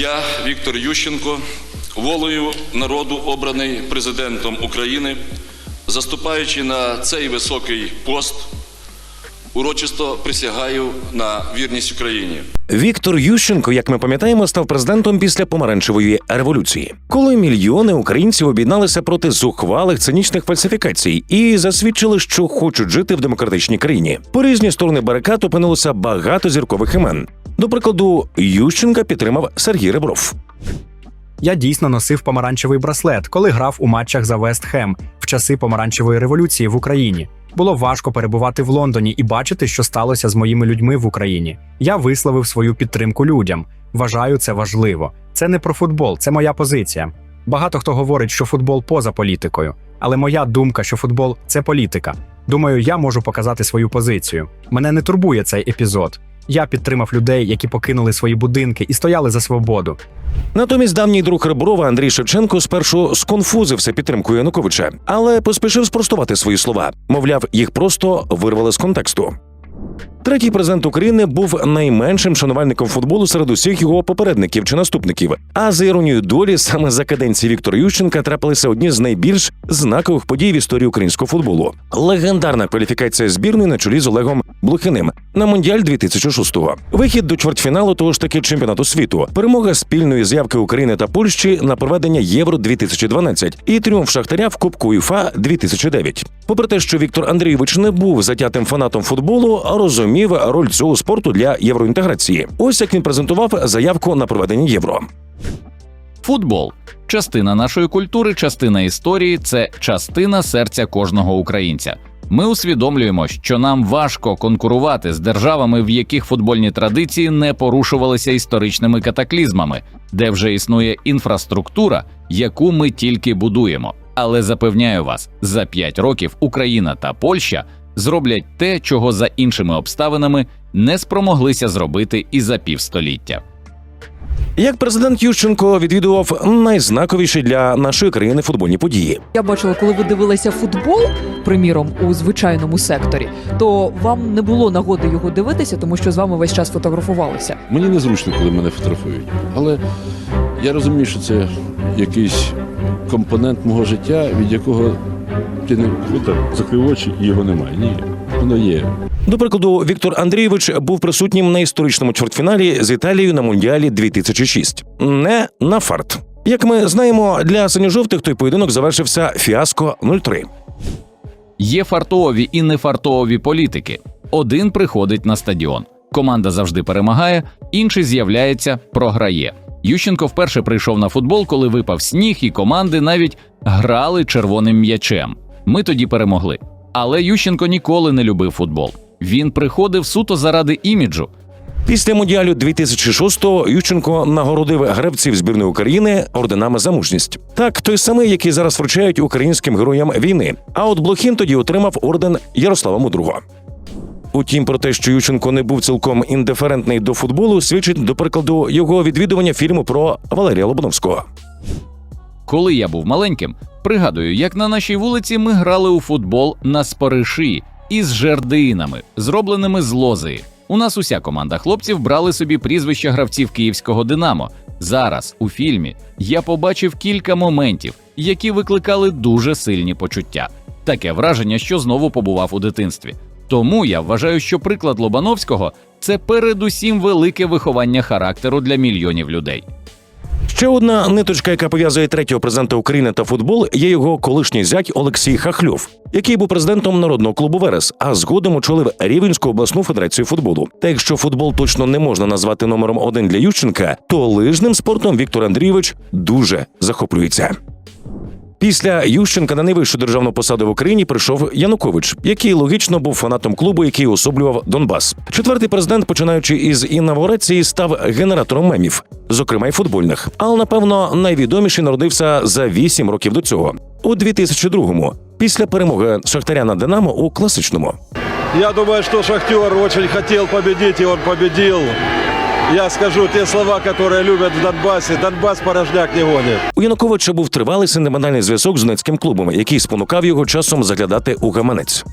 Я, Віктор Ющенко, волею народу обраний президентом України, заступаючи на цей високий пост, урочисто присягаю на вірність Україні. Віктор Ющенко, як ми пам'ятаємо, став президентом після помаранчевої революції, коли мільйони українців об'єдналися проти зухвалих цинічних фальсифікацій і засвідчили, що хочуть жити в демократичній країні. По різні сторони барикад опинилося багато зіркових імен. До прикладу, Ющенка підтримав Сергій Ребров. Я дійсно носив помаранчевий браслет, коли грав у матчах за Вест Хем в часи помаранчевої революції в Україні. Було важко перебувати в Лондоні і бачити, що сталося з моїми людьми в Україні. Я висловив свою підтримку людям. Вважаю це важливо. Це не про футбол, це моя позиція. Багато хто говорить, що футбол поза політикою, але моя думка, що футбол це політика. Думаю, я можу показати свою позицію. Мене не турбує цей епізод. Я підтримав людей, які покинули свої будинки і стояли за свободу. Натомість давній друг Реброва Андрій Шевченко спершу сконфузився підтримкою Януковича, але поспішив спростувати свої слова. Мовляв, їх просто вирвали з контексту. Третій президент України був найменшим шанувальником футболу серед усіх його попередників чи наступників. А за іронією долі, саме за каденції Віктора Ющенка трапилися одні з найбільш знакових подій в історії українського футболу. Легендарна кваліфікація збірної на чолі з Олегом Блохиним на Мондіаль 2006-го. Вихід до чвертьфіналу того ж таки чемпіонату світу, перемога спільної з'явки України та Польщі на проведення Євро 2012 і тріумф Шахтаря в Кубку УЄФА 2009. Попри те, що Віктор Андрійович не був затятим фанатом футболу, а розумів роль цього спорту для євроінтеграції. Ось як він презентував заявку на проведення євро. Футбол частина нашої культури, частина історії це частина серця кожного українця. Ми усвідомлюємо, що нам важко конкурувати з державами, в яких футбольні традиції не порушувалися історичними катаклізмами, де вже існує інфраструктура, яку ми тільки будуємо. Але запевняю вас, за 5 років Україна та Польща зроблять те, чого за іншими обставинами не спромоглися зробити і за півстоліття. Як президент Ющенко відвідував найзнаковіші для нашої країни футбольні події. Я бачила, коли ви дивилися футбол, приміром, у звичайному секторі, то вам не було нагоди його дивитися, тому що з вами весь час фотографувалися. Мені незручно, коли мене фотографують. Але я розумію, що це якийсь компонент мого життя, від якого ти не от так, закрив очі його немає. Ні, воно є. До прикладу, Віктор Андрійович був присутнім на історичному чвертьфіналі з Італією на Мундіалі 2006. Не на фарт. Як ми знаємо, для синьо-жовтих той поєдинок завершився фіаско 0-3. Є фартові і нефартові політики. Один приходить на стадіон. Команда завжди перемагає, інший з'являється, програє. Ющенко вперше прийшов на футбол, коли випав сніг, і команди навіть грали червоним м'ячем. Ми тоді перемогли. Але Ющенко ніколи не любив футбол. Він приходив суто заради іміджу. Після Мундіалю 2006-го Ющенко нагородив гравців збірної України орденами за мужність. Так, той самий, який зараз вручають українським героям війни. А от Блохін тоді отримав орден Ярослава Мудрого. Утім, про те, що Ющенко не був цілком індиферентний до футболу, свідчить до прикладу його відвідування фільму про Валерія Лобановського. Коли я був маленьким, пригадую, як на нашій вулиці ми грали у футбол на спариші із жердинами, зробленими з лози. У нас уся команда хлопців брали собі прізвища гравців київського Динамо. Зараз у фільмі я побачив кілька моментів, які викликали дуже сильні почуття. Таке враження, що знову побував у дитинстві. Тому я вважаю, що приклад Лобановського це передусім велике виховання характеру для мільйонів людей. Ще одна ниточка, яка пов'язує третього президента України та футбол, є його колишній зять Олексій Хахльов, який був президентом народного клубу Верес, а згодом очолив Рівенську обласну федерацію футболу. Та якщо футбол точно не можна назвати номером один для Ющенка, то лижним спортом Віктор Андрійович дуже захоплюється. Після Ющенка на найвищу державну посаду в Україні прийшов Янукович, який логічно був фанатом клубу, який особлював Донбас. Четвертий президент, починаючи із інавгурації, став генератором мемів, зокрема й футбольних. Але напевно найвідоміший народився за вісім років до цього, у 2002-му, після перемоги Шахтаря на Динамо у класичному. Я думаю, что Шахтер очень хотел победить, и он победил. Я скажу ті слова, які люблять в Донбасі. Донбас порожняк не гонит. У Януковича був тривалий сентиментальний зв'язок з донецьким клубом, який спонукав його часом заглядати у гаманець.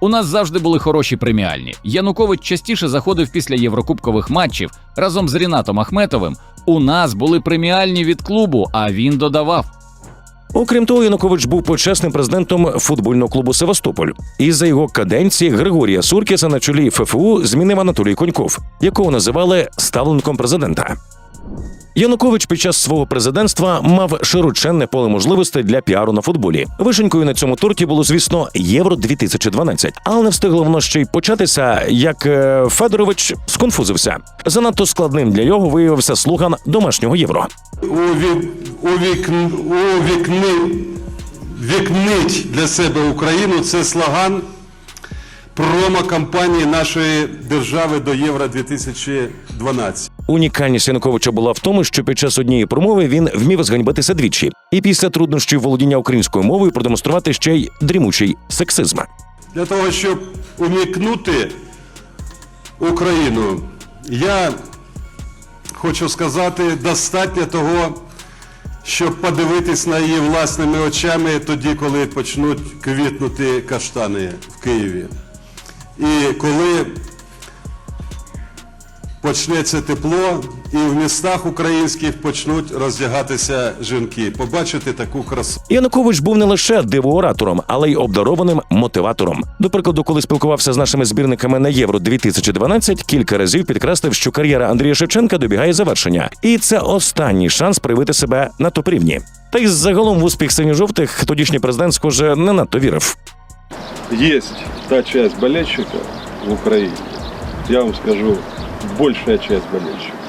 У нас завжди були хороші преміальні. Янукович частіше заходив після єврокубкових матчів разом з Рінатом Ахметовим. У нас були преміальні від клубу, а він додавав. Окрім того, Янукович був почесним президентом футбольного клубу Севастополь. І за його каденції Григорія Суркіса на чолі ФФУ змінив Анатолій Коньков, якого називали ставленником президента. Янукович під час свого президентства мав широченне поле можливостей для піару на футболі. Вишенькою на цьому торті було, звісно, Євро 2012 але не встигло воно ще й початися, як е, Федорович сконфузився. Занадто складним для нього виявився слоган домашнього євро. уві- увікн- увікни- вікнить для себе Україну це слоган промо-кампанії нашої держави до Євро 2012. Унікальність Януковича була в тому, що під час однієї промови він вмів зганьбитися двічі, і після труднощів володіння українською мовою продемонструвати ще й дрімучий сексизм. Для того, щоб умікнути Україну, я хочу сказати, достатньо того, щоб подивитись на її власними очами тоді, коли почнуть квітнути каштани в Києві. І коли почнеться тепло, і в містах українських почнуть роздягатися жінки. Побачити таку красу. Янукович був не лише дивооратором, але й обдарованим мотиватором. До прикладу, коли спілкувався з нашими збірниками на Євро 2012 кілька разів підкреслив, що кар'єра Андрія Шевченка добігає завершення, і це останній шанс проявити себе на топ-рівні. Та й загалом в успіх синьо-жовтих тодішній президент, схоже, не надто вірив. Есть та часть болельщиков в Украине, я вам скажу, большая часть болельщиков,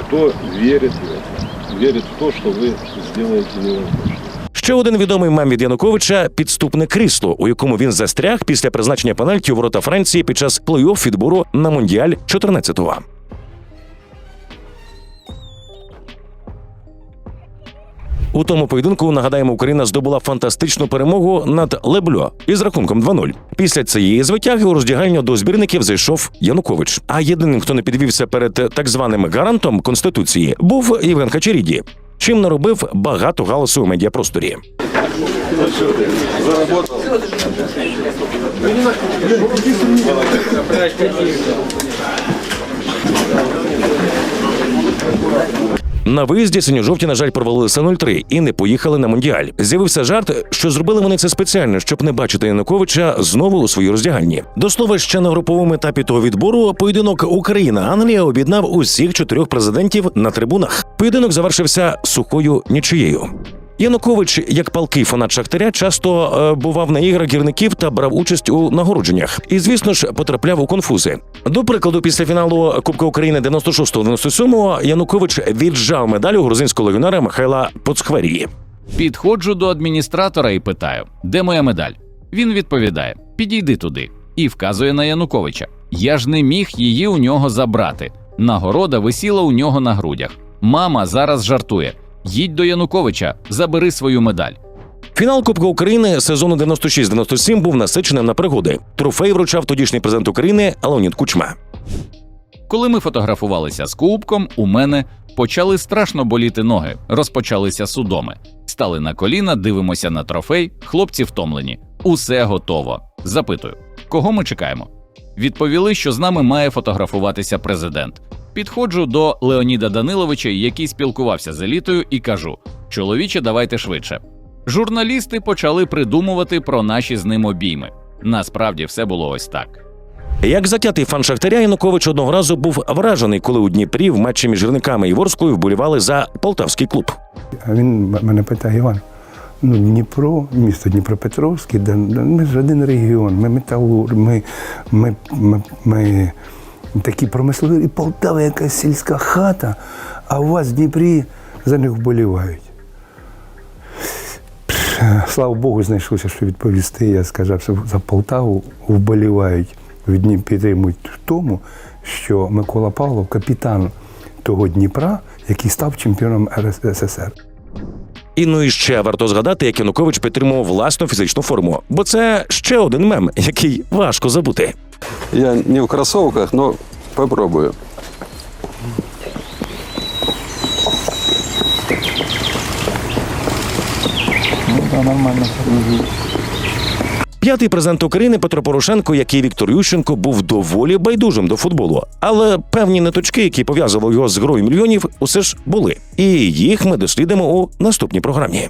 кто верит в это, верит в то, что вы сделаете невозможное. Ще один відомий мем від Януковича підступне крісло, у якому він застряг після призначення пенальті у ворота Франції під час плей-офф відбору на Мондіаль 14-го. У тому поєдинку нагадаємо, Україна здобула фантастичну перемогу над Лебльо із рахунком 2-0. Після цієї звитяги у роздягальню до збірників зайшов Янукович. А єдиним, хто не підвівся перед так званим гарантом конституції, був Євген Хачеріді. Чим наробив багато галасу у медіапросторі. На виїзді синьо-жовті, на жаль, провалилися 0-3 і не поїхали на мундіаль. З'явився жарт, що зробили вони це спеціально, щоб не бачити Януковича знову у своїй роздягальні. До слова, ще на груповому етапі того відбору поєдинок Україна-Англія об'єднав усіх чотирьох президентів на трибунах. Поєдинок завершився сухою нічиєю. Янукович, як палкий фанат Шахтаря, часто е, бував на іграх гірників та брав участь у нагородженнях. І, звісно ж, потрапляв у конфузи. До прикладу, після фіналу Кубка України 96-97 Янукович віджав медаль у грузинського легіонера Михайла Поцхварії. Підходжу до адміністратора і питаю, де моя медаль? Він відповідає: підійди туди і вказує на Януковича. Я ж не міг її у нього забрати. Нагорода висіла у нього на грудях. Мама зараз жартує: їдь до Януковича, забери свою медаль. Фінал Кубка України сезону 96-97 був насиченим на пригоди. Трофей вручав тодішній президент України Леонід Кучма. Коли ми фотографувалися з кубком, у мене почали страшно боліти ноги, розпочалися судоми. Стали на коліна, дивимося на трофей, хлопці втомлені. Усе готово. Запитую, кого ми чекаємо? Відповіли, що з нами має фотографуватися президент. Підходжу до Леоніда Даниловича, який спілкувався з елітою, і кажу: чоловіче, давайте швидше. Журналісти почали придумувати про наші з ним обійми. Насправді все було ось так. Як затятий фан Шахтаря, Янукович одного разу був вражений, коли у Дніпрі в матчі між гірниками і Ворською вболівали за полтавський клуб. А він мене питає, Іван, ну Дніпро, місто Дніпропетровське, де, де ми ж один регіон, ми металур, ми, ми, ми, ми такі промислові, і Полтава якась сільська хата, а у вас в Дніпрі за них вболівають. Слава Богу, знайшлося, що відповісти. Я сказав, що за Полтаву вболівають, в Дніп підтримують в тому, що Микола Павлов капітан того Дніпра, який став чемпіоном РССР. І ну і ще варто згадати, як Янукович підтримував власну фізичну форму, бо це ще один мем, який важко забути. Я не в кроссовках, но попробую. Ну, да, нормально. П'ятий президент України Петро Порошенко, як і Віктор Ющенко, був доволі байдужим до футболу, але певні неточки, які пов'язували його з грою мільйонів, усе ж були. І їх ми дослідимо у наступній програмі.